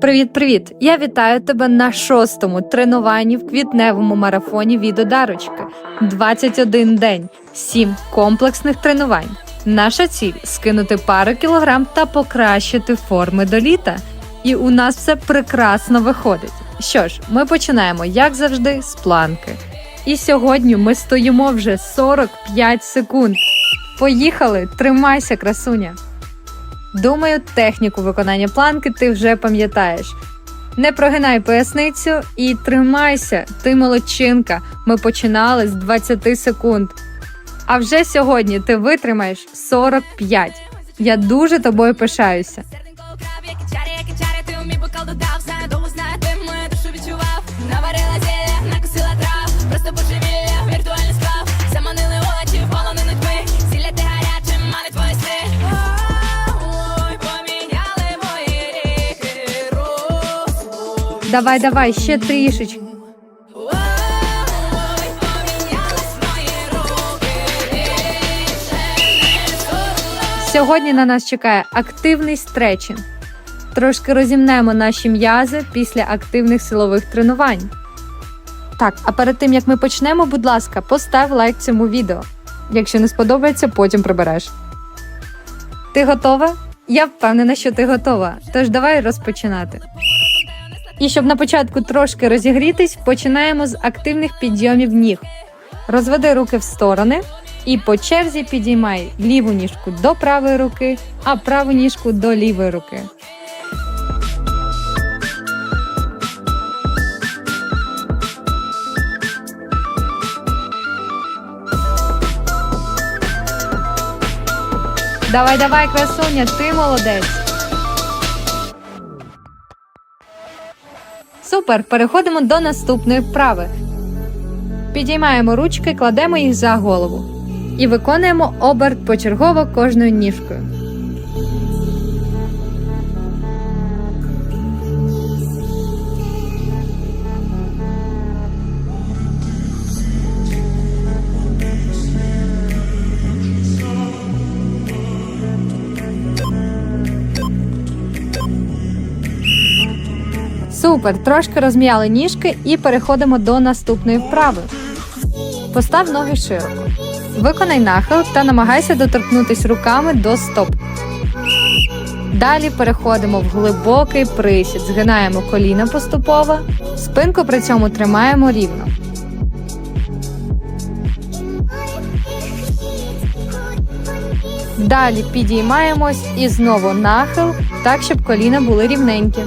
Привіт-привіт! Я вітаю тебе на шостому тренуванні в квітневому марафоні від одарочки. 21 день, 7 комплексних тренувань. Наша ціль скинути пару кілограм та покращити форми до літа. І у нас все прекрасно виходить. Що ж, ми починаємо, як завжди, з планки. І сьогодні ми стоїмо вже 45 секунд. Поїхали! Тримайся, красуня! Думаю, техніку виконання планки ти вже пам'ятаєш. Не прогинай поясницю і тримайся, ти молодчинка. Ми починали з 20 секунд. А вже сьогодні ти витримаєш 45. Я дуже тобою пишаюся. Давай, давай, ще трішечки. Сьогодні на нас чекає активний стретчинг. Трошки розімнемо наші м'язи після активних силових тренувань. Так, а перед тим як ми почнемо, будь ласка, постав лайк цьому відео. Якщо не сподобається, потім прибереш. Ти готова? Я впевнена, що ти готова. Тож давай розпочинати. І щоб на початку трошки розігрітись, починаємо з активних підйомів ніг. Розведи руки в сторони і по черзі підіймай ліву ніжку до правої руки, а праву ніжку до лівої руки. Давай, давай, красуня, ти молодець. Супер, переходимо до наступної вправи. Підіймаємо ручки, кладемо їх за голову і виконуємо оберт почергово кожною ніжкою. Супер! Трошки розм'яли ніжки і переходимо до наступної вправи. Постав ноги широко. Виконай нахил та намагайся доторкнутися руками до стоп. Далі переходимо в глибокий присід, згинаємо коліна поступово, спинку при цьому тримаємо рівно. Далі підіймаємось і знову нахил, так щоб коліна були рівненькі.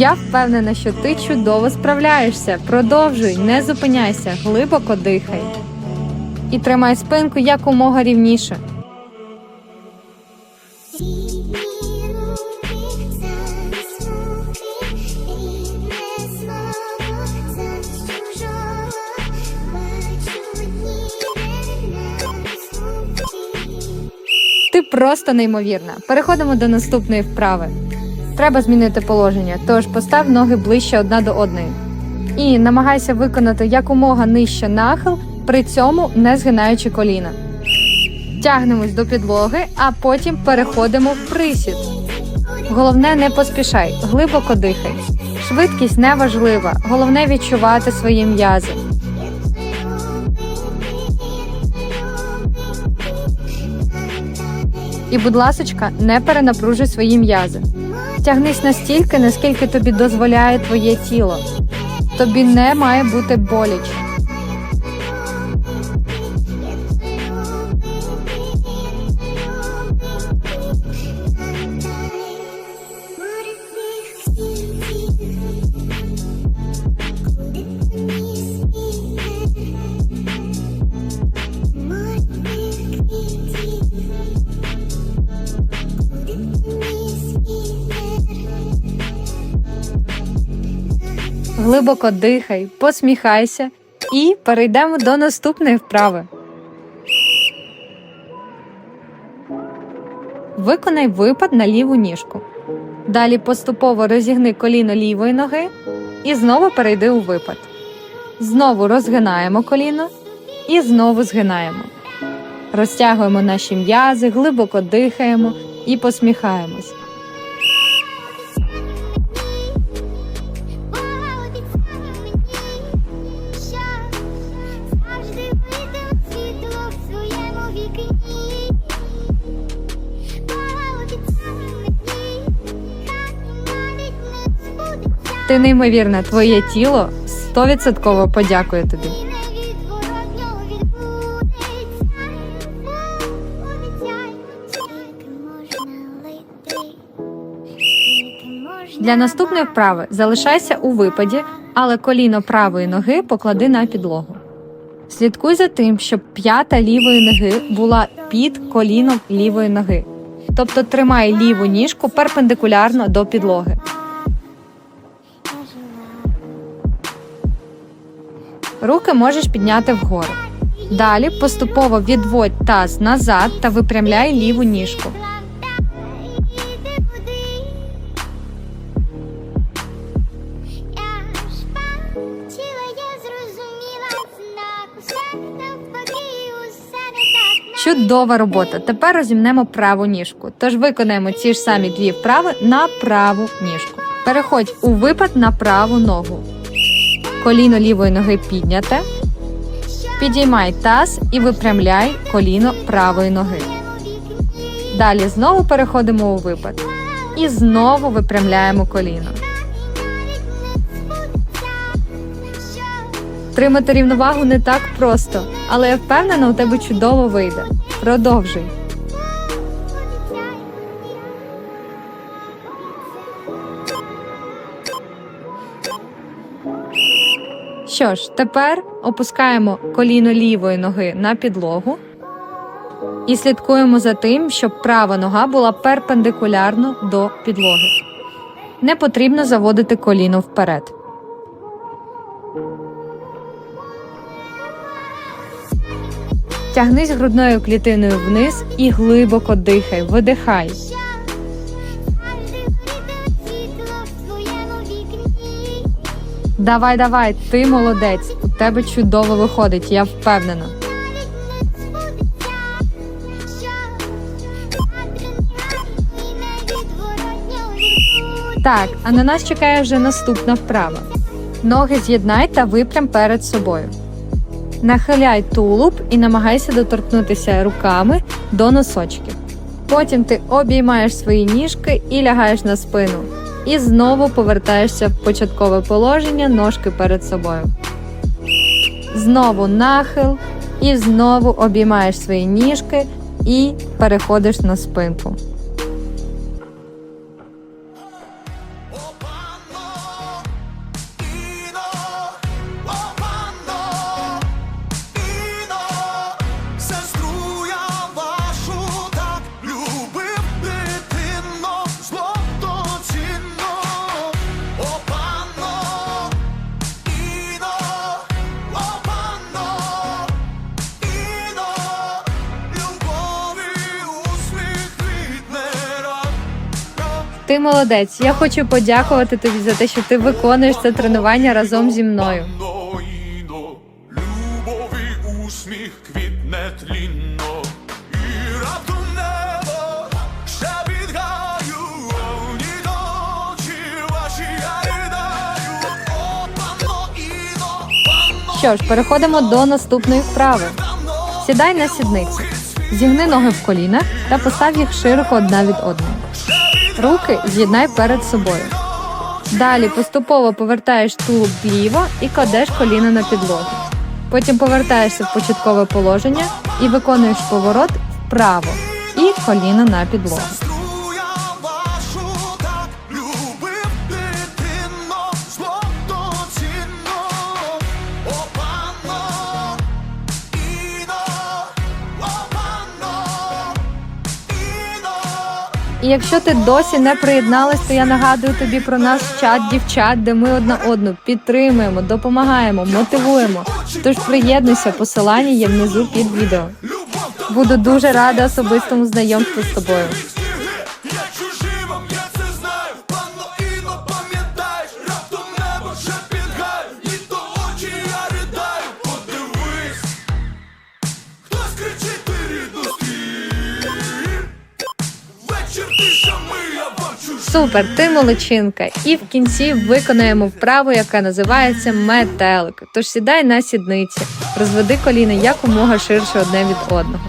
Я впевнена, що ти чудово справляєшся. Продовжуй, не зупиняйся, глибоко дихай. І тримай спинку якомога рівніше. Ти просто неймовірна. Переходимо до наступної вправи. Треба змінити положення, тож постав ноги ближче одна до одної. І намагайся виконати якомога нижче нахил, при цьому не згинаючи коліна. Тягнемось до підлоги, а потім переходимо в присід. Головне, не поспішай, глибоко дихай. Швидкість не важлива, головне відчувати свої м'язи. І, будь ласочка, не перенапружуй свої м'язи. Тягнись настільки, наскільки тобі дозволяє твоє тіло. Тобі не має бути боляче. Глибоко дихай, посміхайся і перейдемо до наступної вправи. Виконай випад на ліву ніжку. Далі поступово розігни коліно лівої ноги і знову перейди у випад. Знову розгинаємо коліно і знову згинаємо. Розтягуємо наші м'язи, глибоко дихаємо і посміхаємось. Ти неймовірна, твоє тіло 100% подякує тобі. Для наступної вправи залишайся у випаді, але коліно правої ноги поклади на підлогу. Слідкуй за тим, щоб п'ята лівої ноги була під коліном лівої ноги. Тобто тримай ліву ніжку перпендикулярно до підлоги. Руки можеш підняти вгору. Далі поступово відводь таз назад та випрямляй ліву ніжку. Чудова робота. Тепер розімнемо праву ніжку. Тож виконаємо ці ж самі дві вправи на праву ніжку. Переходь у випад на праву ногу. Коліно лівої ноги підняте. Підіймай таз і випрямляй коліно правої ноги. Далі знову переходимо у випад. І знову випрямляємо коліно. Тримати рівновагу не так просто, але я впевнена, у тебе чудово вийде. Продовжуй. Що ж, тепер опускаємо коліно лівої ноги на підлогу і слідкуємо за тим, щоб права нога була перпендикулярно до підлоги. Не потрібно заводити коліно вперед. Тягнись грудною клітиною вниз і глибоко дихай, видихай. Давай, давай, ти молодець. У тебе чудово виходить, я впевнена. Так, а на нас чекає вже наступна вправа. Ноги з'єднай та випрям перед собою. Нахиляй тулуб і намагайся доторкнутися руками до носочків. Потім ти обіймаєш свої ніжки і лягаєш на спину. І знову повертаєшся в початкове положення, ножки перед собою. Знову нахил, і знову обіймаєш свої ніжки і переходиш на спинку. Ти молодець. Я хочу подякувати тобі за те, що ти виконуєш це тренування разом зі мною. Любові усміх квітне тлінно, і раптом небо ще підгаю, ні ночі ваші я ридаю. О, панно Іно, панно Що ж, переходимо до наступної вправи. Сідай на сідницю, зігни ноги в колінах та постав їх широко одна від одної. Руки з'єднай перед собою. Далі поступово повертаєш тулуб вліво і кладеш коліна на підлогу. Потім повертаєшся в початкове положення і виконуєш поворот вправо і коліна на підлогу. І якщо ти досі не приєдналась, то я нагадую тобі про наш чат дівчат, де ми одна одну підтримуємо, допомагаємо, мотивуємо. Тож приєднуйся, посилання є внизу під відео. Буду дуже рада особистому знайомству з тобою. Супер, ти молодчинка. І в кінці виконаємо вправу, яка називається метелик. Тож сідай на сідниці, розведи коліна якомога ширше одне від одного.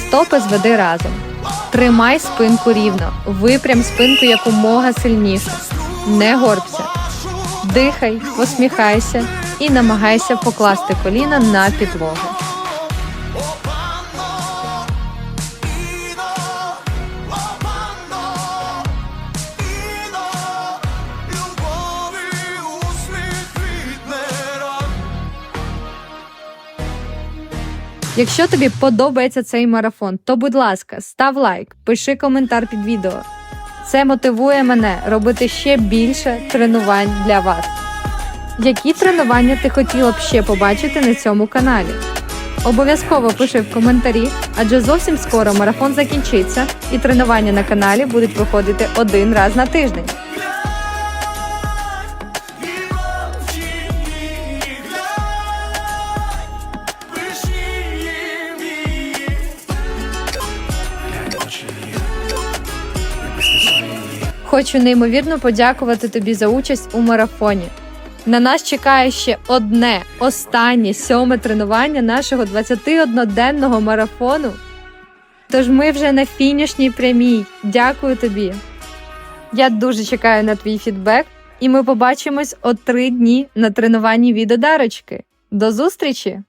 Стопи зведи разом. Тримай спинку рівно, випрям спинку якомога сильніше. Не горбся. Дихай, посміхайся і намагайся покласти коліна на підлогу. Якщо тобі подобається цей марафон, то будь ласка, став лайк, пиши коментар під відео. Це мотивує мене робити ще більше тренувань для вас. Які тренування ти хотіла б ще побачити на цьому каналі? Обов'язково пиши в коментарі, адже зовсім скоро марафон закінчиться і тренування на каналі будуть проходити один раз на тиждень. Хочу неймовірно подякувати тобі за участь у марафоні. На нас чекає ще одне, останнє сьоме тренування нашого 21-денного марафону. Тож ми вже на фінішній прямій. Дякую тобі. Я дуже чекаю на твій фідбек, і ми побачимось о три дні на тренуванні від одарочки. До зустрічі!